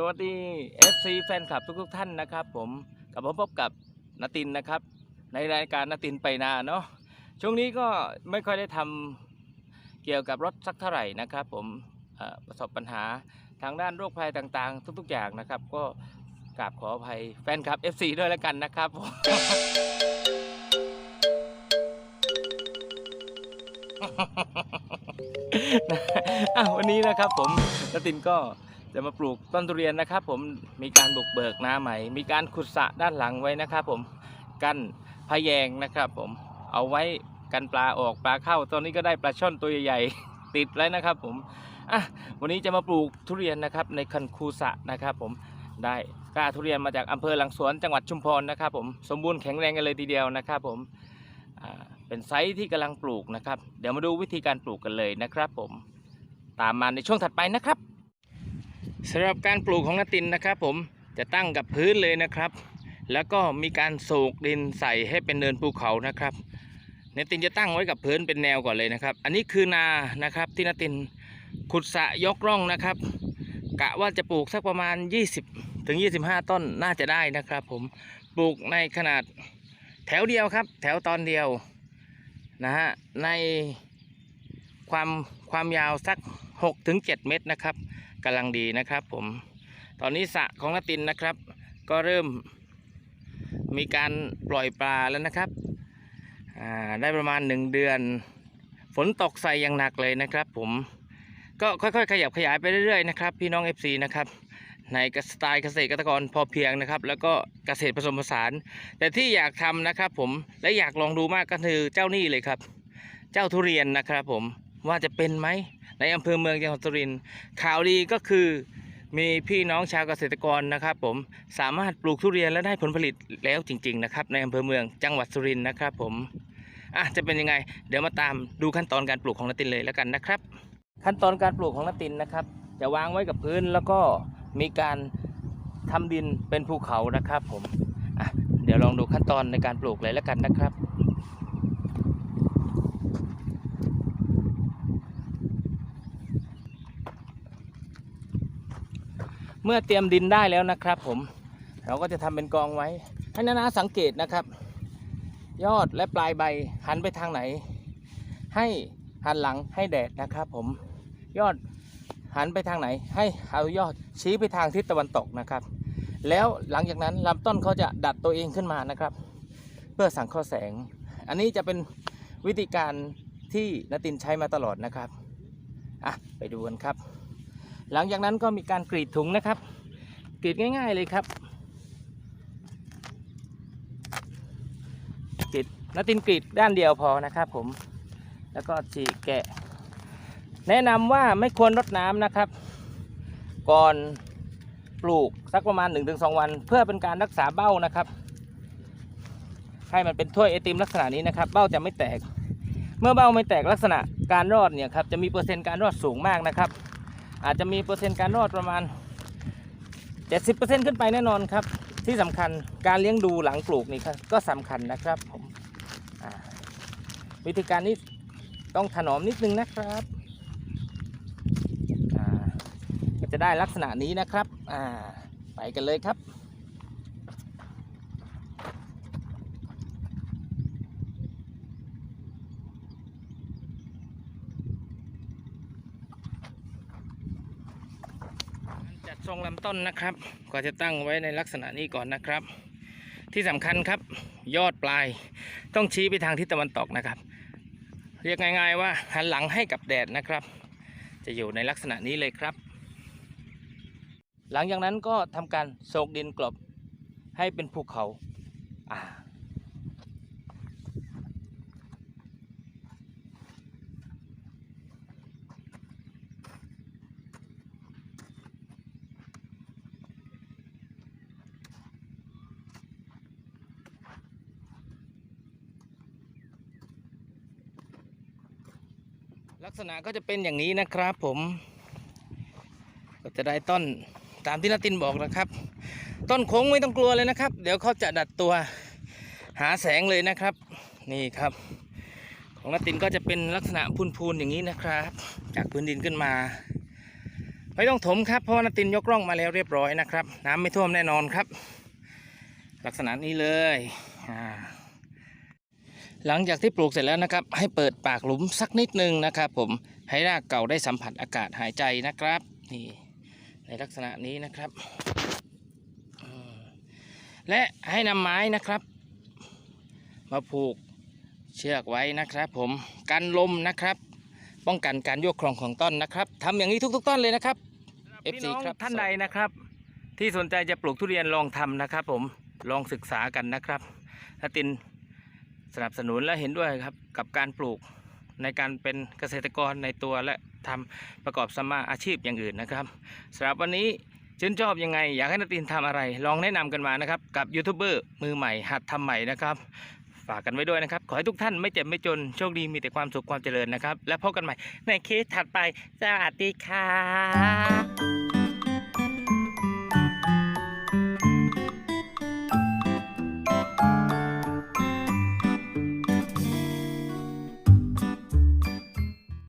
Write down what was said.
สวัสดี FC แฟนคลับทุกๆท่านนะครับ ผมกลับมาพบกับนตินนะครับ ในรายการนตินไปนาเนาะช่วงนี้ก็ไม่ค่อยได้ทำเกี่ยวกับรถสักเท่าไหร่นะครับ ผมเอ่อประสบปัญหาทางด้านโรคภัยต่างๆ ทุกๆอย่างนะครับ ก็กราบขออภัยแฟนคลับ FC ด้วยแล้วกันนะครับผม อะวันนี้นะครับผมนตินก็ จะมาปลูกต้นทุเรียนนะครับ ผมมีการบุกเบิกนาใหม่ มีการขุดสระด้านหลังไว้นะครับ ผมกั้นพะแยงนะครับ ผมเอาไว้กันปลาออกปลาเข้าตอนนี้ก็ได้ปลาช่อนตัวใหญ่ๆติดแล้วนะครับ ผมอะวันนี้จะมาปลูกทุเรียนนะครับ ในคันคูสะนะครับ ผมได้กล้าทุเรียนมาจากอำเภอหลังสวนจังหวัดชุมพรนะครับ ผมสมบูรณ์แข็งแรงกันเลยทีเดียวนะครับ ผมเป็นไซส์ที่กำลังปลูกนะครับ เดี๋ยวมาดูวิธีการปลูกกันเลยนะครับ ผมตามมาในช่วงถัดไปนะครับ สำหรับการปลูกของนาตินนะครับ ผมจะตั้งกับพื้นเลยนะครับ แล้วก็มีการโศกดินใส่ให้เป็นเนินภูเขานะครับนาตินจะตั้งไว้กับพื้นเป็นแนวก่อนเลยนะครับ อันนี้คือนานะครับที่นาตินขุดสะยกร่องนะครับ กะว่าจะปลูกสักประมาณ 20ถึง25 ต้นน่าจะได้นะครับ ผมปลูกในขนาดแถวเดียวครับ แถวตอนเดียวนะฮะในความความยาวสัก6ถึง7เมตรนะครับ กำลังดีนะครับ ผม ตอนนี้สระของนาตินนะครับ ก็เริ่มมีการปล่อยปลาแล้วนะครับอ่าได้ประมาณ 1 เดือน ฝนตกใส่อย่างหนักเลยนะครับ ผมก็ค่อยๆ ขยับขยายไปเรื่อยๆนะครับพี่น้อง FC นะครับในสไตล์เกษตรกรพอเพียงนะครับ แล้วก็เกษตรผสมผสาน แต่ที่อยากทำนะครับผมและอยากลองดูมากก็คือเจ้านี่เลยครับ เจ้าทุเรียนนะครับผมว่าจะเป็นไหม ในอำเภอเมืองจังหวัดสุรินทร์ข่าวดีก็คือมีพี่น้องชาวเกษตรกรนะครับ ผมสามารถปลูกทุเรียนและได้ผลผลิตแล้วจริง ๆ นะครับ ในอำเภอเมืองจังหวัดสุรินทร์นะครับ ผมอะจะเป็นยังไง เดี๋ยวมาตามดูขั้นตอนการปลูกของนตินเลยแล้วกันนะครับ ขั้นตอนการปลูกของนตินนะครับ จะวางไว้กับพื้นแล้วก็มีการทำดินเป็นภูเขานะครับ ผมอะเดี๋ยวลองดูขั้นตอนในการปลูกเลยแล้วกันนะครับ เมื่อเตรียมดินได้แล้วนะครับ ผมเราก็จะทำเป็นกองไว้ ให้นานาสังเกตนะครับ ยอดและปลายใบหันไปทางไหน ให้หันหลังให้แดดนะครับ ผมยอดหันไปทางไหน ให้เอายอดชี้ไปทางทิศตะวันตกนะครับ แล้วหลังจากนั้นลำต้นเขาจะดัดตัวเองขึ้นมานะครับ เพื่อสังเคราะห์แสง อันนี้จะเป็นวิธีการที่นตินใช้มาตลอดนะครับอะไปดูกันครับ หลังจากนั้นก็มีการกรีดถุงนะครับ กรีดง่ายๆเลยครับกรีดนัตินกรีดด้านเดียวพอนะครับผมแล้วก็ฉีกแกะ แนะนำว่าไม่ควรรดน้ำนะครับ ก่อนปลูกสักประมาณ 1-2 วัน เพื่อเป็นการรักษาเบ้านะครับ ให้มันเป็นถ้วยไอติมลักษณะนี้นะครับ เบ้าจะไม่แตก เมื่อเบ้าไม่แตกลักษณะการรอดเนี่ยครับจะมีเปอร์เซ็นต์การรอดสูงมากนะครับ อาจจะมีเปอร์เซ็นต์การรอดประมาณ 70%ขึ้นไปแน่นอนครับ ที่สำคัญการเลี้ยงดูหลังปลูกนี่ก็สำคัญนะครับผมวิธีการนี้ต้องถนอมนิดนึงนะครับก็จะได้ลักษณะนี้นะครับไปกันเลยครับ ทรงลำต้นนะครับ ก็จะตั้งไว้ในลักษณะนี้ก่อนนะครับ ที่สำคัญครับ ยอดปลายต้องชี้ไปทางทิศตะวันตกนะครับ เรียกง่าย ๆ ว่าหันหลังให้กับแดดนะครับ จะอยู่ในลักษณะนี้เลยครับ หลังจากนั้นก็ทำการโศกดินกลบให้เป็นภูเขาอ่า ลักษณะก็จะเป็นอย่างนี้นะครับผม ก็จะได้ต้นตามที่นาตินบอกนะครับ ต้นโค้งไม่ต้องกลัวเลยนะครับ เดี๋ยวเขาจะดัดตัวหาแสงเลยนะครับ นี่ครับ ของนาตินก็จะเป็นลักษณะพูนๆอย่างนี้นะครับ จากพื้นดินขึ้นมาไม่ต้องถมครับเพราะว่านาตินยกร่องมาแล้วเรียบร้อยนะครับ น้ำไม่ท่วมแน่นอนครับ ลักษณะนี้เลยอ่า หลังจากที่ปลูกเสร็จแล้วนะครับ ให้เปิดปากหลุมสักนิดนึงนะครับผมให้รากเก่าได้สัมผัสอากาศหายใจนะครับนี่ในลักษณะนี้นะครับอืมและให้นำไม้นะครับ มาผูกเชือกไว้นะครับผมกันลมนะครับ ป้องกันการโยกคลองของต้นนะครับทำอย่างนี้ทุก ๆ ต้นเลยนะครับ FC ครับท่านใดนะครับ ที่สนใจจะปลูกทุเรียนลองทำนะครับ ผมลองศึกษากันนะครับถ้าติน สนับสนุนและเห็นด้วยครับกับการปลูกในการเป็นเกษตรกรในตัวและทำประกอบสมาอาชีพอย่างอื่นนะครับสำหรับวันนี้ชื่นชอบยังไง อยากให้นาตินทำอะไร ลองแนะนำกันมานะครับ กับยูทูบเบอร์มือใหม่ หัดทำใหม่นะครับ ฝากกันไว้ด้วยนะครับ ขอให้ทุกท่านไม่เจ็บไม่จน โชคดีมีแต่ความสุขความเจริญนะครับ และพบกันใหม่ในเคสถัดไป สวัสดีค่ะ